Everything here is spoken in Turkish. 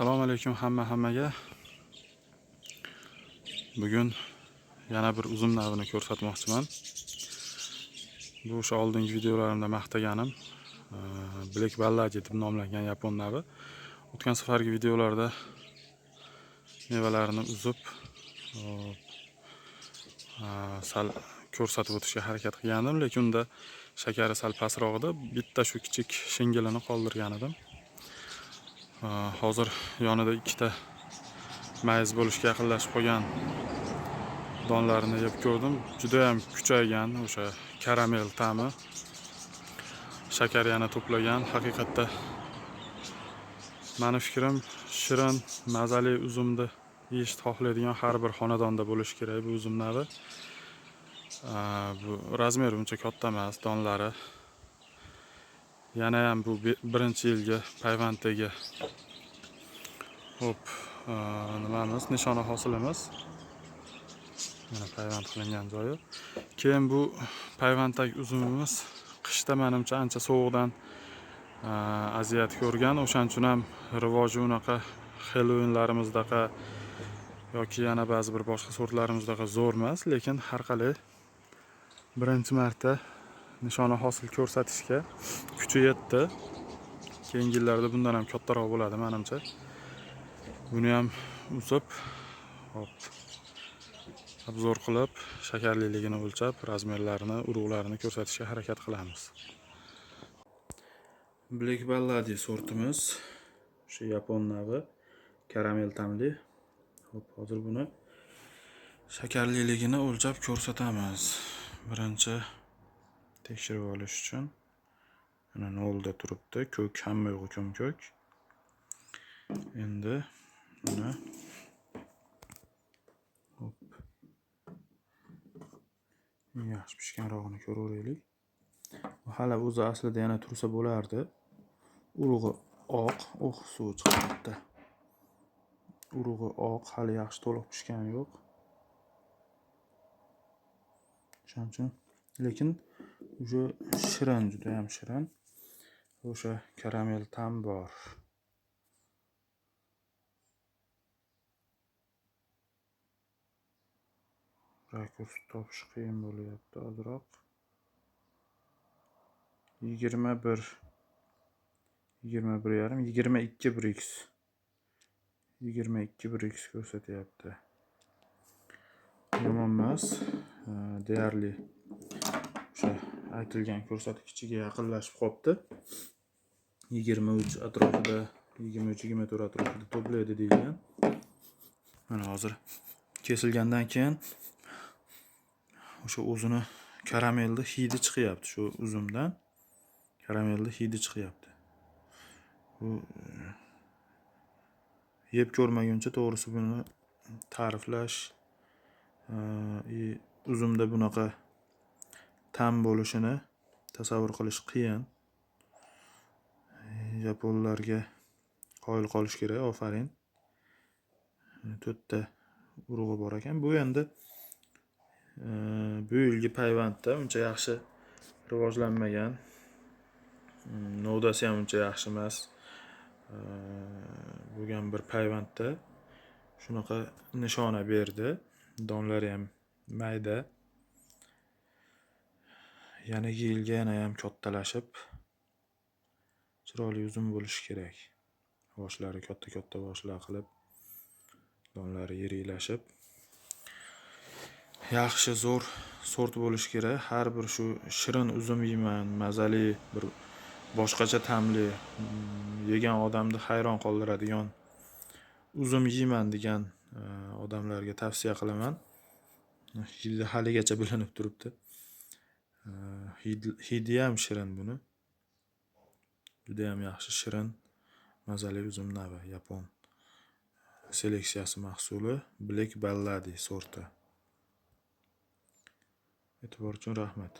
assalomu alaykum hamma hammaga. Bugun yana bir uzum navini ko'rsatmoqchiman. Bu o'sha oldingi videolarimda maqtaganim e, black ballaji deb nomlangan yapon navi. O'tgan safargi videolarda mevalarini uzib e, sal ko'rsatib o'tishga harakat qilgandim lekin unda shakari sal pastroq edi bitta shu kichik shingilini qoldirgan edim Э, hozir yonida ikkita mayiz bo'lishga yaqinlashib qolgan donlarini yeb ko'rdim. Judayam kuchaygan o'sha karamel ta'mi. Shakar yana to'plagan. Haqiqatda mani fikrim shirin mazali uzumni yeyishni xohlaydigan har bir xonadonda bo'lishi kerak bu uzumlari. Э, bu razmeri uncha katta emas donlari. Yana ham bu birinchi yilgi payvanddagi hop nimamiz? Nishona hosilimiz. Mana payvand qilingan joyi. Keyin bu payvanddagi uzumimiz qishda manimcha ancha sovuqdan aziyat ko'rgan. O'shaning uchun ham rivoji unaqa helloinlarimizdaqa yoki yana ba'zi bir boshqa sortlarimizdaqa zo'r emas lekin har qalay birinchi marta nishona hosil ko'rsatishga kuchi yetdi keyingi yillarda bundan ham kattaroq bo'ladi manimcha buni ham uzib hop. Obzor qilib shakarliligini o'lchab razmerlarini urug'larini ko'rsatishga harakat qilamiz black balladi sortimiz shu yapon navi karamel ta'mli. Hop hozir buni shakarliligini o'lchab ko'rsatamiz birinchi tekshirib olish uchun mana nolda turibdi ko'k hamma yo'g'i ko'm-ko'k endi buni hop. Yaxshi pishganrog'ini ko'raveraylik hali o'zi aslida yana tursa bo'lardi urug'i oq uh suvi chiqyapti urug'i oq hali yaxshi to'liq pishgani yo'q o'shaning uchun lekin уже shirin judayam shirin o'sha karamel ta'm bor rakurs topish qiyin bo'lyapti ozroq yigirma bir yigirma bir yarim yigirma ikki bir x yigirma ikki bir x ko'rsatyapti yomon emas Ee, deyarli o'sha aytilgan ko'rsatkichiga yaqinlashib qolibdi yigirma uch atrofida yigirma uch yigirma to'rt atrofida to'playdi deyilgan. Mana hozir kesilgandan keyin o'sha o'zini karamelni hidi chiqyapti shu uzumdan karamelni hidi chiqyapti. Bu e, yeb ko'rmaguncha to'g'risi buni ta'riflash e, uzumda bunaqa ta'm bo'lishini tasavvur qilish qiyin. Yaponlarga qoyil qolish kerak ofarin. To'rtta urug'i bor ekan. Bu endi e, bu yilgi payvandda uncha yaxshi rivojlanmagan. Novdasi ham uncha yaxshi emas. E, bo'lgan bir payvandda shunaqa nishona berdi. Donlari ham mayda. Yanagi yilga yana ham kattalashib chiroyli uzum bo'lishi kerak. Boshlari katta katta boshlar qilib donlari yiriklashib yaxshi zo'r sort bo'lishi kerak. Har bir shu shirin uzum yeyman mazali bir boshqacha ta'mli mm, yegan odamni hayron qoldiradigan uzum yeyman degan e, odamlarga tavsiya qilaman. Haligacha bilinib turibdi. E, hid- hidi ham shirin buni judayam yaxshi shirin mazali uzum navi yapon. Seleksiyasi mahsuli black balladi sorti e'tibor uchun rahmat